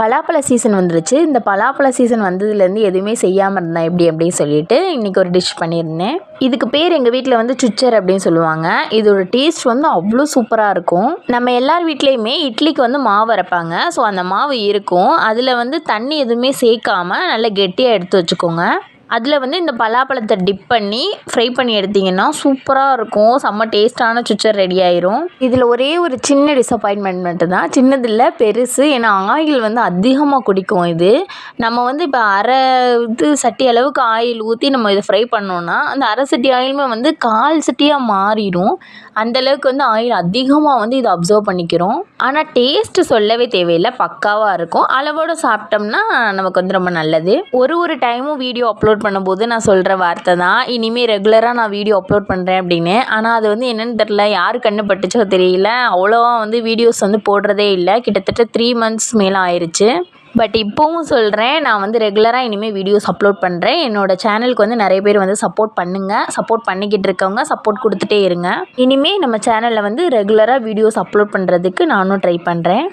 பலாப்பழ season வந்துருச்சு. இந்த பலாப்பழ season வந்ததுலேருந்து எதுவுமே செய்யாமல் இருந்தேன் எப்படி அப்படின்னு சொல்லிட்டு இன்றைக்கி ஒரு டிஷ் பண்ணியிருந்தேன். இதுக்கு பேர் எங்கள் வீட்டில் வந்து சுச்சர் அப்படின்னு சொல்லுவாங்க. இதோட டேஸ்ட் வந்து அவ்வளோ சூப்பராக இருக்கும். நம்ம எல்லார் வீட்லேயுமே இட்லிக்கு வந்து மாவு அரைப்பாங்க. ஸோ அந்த மாவு இருக்கும். அதில் வந்து தண்ணி எதுவுமே சேர்க்காம நல்லா கெட்டியாக எடுத்து வச்சுக்கோங்க. அதில் வந்து இந்த பலாப்பழத்தை டிப் பண்ணி ஃப்ரை பண்ணி எடுத்திங்கன்னா சூப்பராக இருக்கும். செம்ம டேஸ்ட்டான சுச்சர் ரெடி ஆயிரும். இதில் ஒரே ஒரு சின்ன டிசப்பாயின்மெண்ட் மட்டும் தான் சின்னதில் பெருசு. ஏன்னா ஆயில் வந்து அதிகமாக குடிக்கும் இது. நம்ம வந்து இப்போ அரை இது சட்டி அளவுக்கு ஆயில் ஊற்றி நம்ம இதை ஃப்ரை பண்ணோன்னா அந்த அரை சட்டி ஆயிலுமே வந்து கால் சட்டியாக மாறிடும். அந்தளவுக்கு வந்து ஆயில் அதிகமாக வந்து இதை அப்சர்வ் பண்ணிக்கிறோம். ஆனால் டேஸ்ட்டு சொல்லவே தேவையில்லை. பக்காவாக இருக்கும். அளவோடு சாப்பிட்டோம்னா நமக்கு வந்து ரொம்ப நல்லது. ஒரு ஒரு டைமும் வீடியோ அப்லோட் அப்லோட் பண்ணும்போது நான் சொல்கிற வார்த்தை தான். இனிமேல் ரெகுலராக நான் வீடியோ அப்லோட் பண்ணுறேன் அப்படின்னு. ஆனால் அது வந்து என்னென்னு தெரில யார் கண்ணு பட்டுச்சோ தெரியல. அவ்வளோவா வந்து வீடியோஸ் வந்து போடுறதே இல்லை. கிட்டத்தட்ட த்ரீ மந்த்ஸ் மேலே ஆயிடுச்சு பட் இப்போவும் சொல்கிறேன் நான் வந்து ரெகுலராக இனிமேல் வீடியோஸ் அப்லோட் பண்ணுறேன் என்னோடய சேனலுக்கு வந்து நிறைய பேர் வந்து சப்போர்ட் பண்ணுங்கள் சப்போர்ட் பண்ணிக்கிட்டு இருக்கவங்க சப்போர்ட் கொடுத்துட்டே இருங்க. இனிமேல் நம்ம சேனலில் வந்து ரெகுலராக வீடியோஸ் அப்லோட் பண்ணுறதுக்கு நானும் ட்ரை பண்ணுறேன்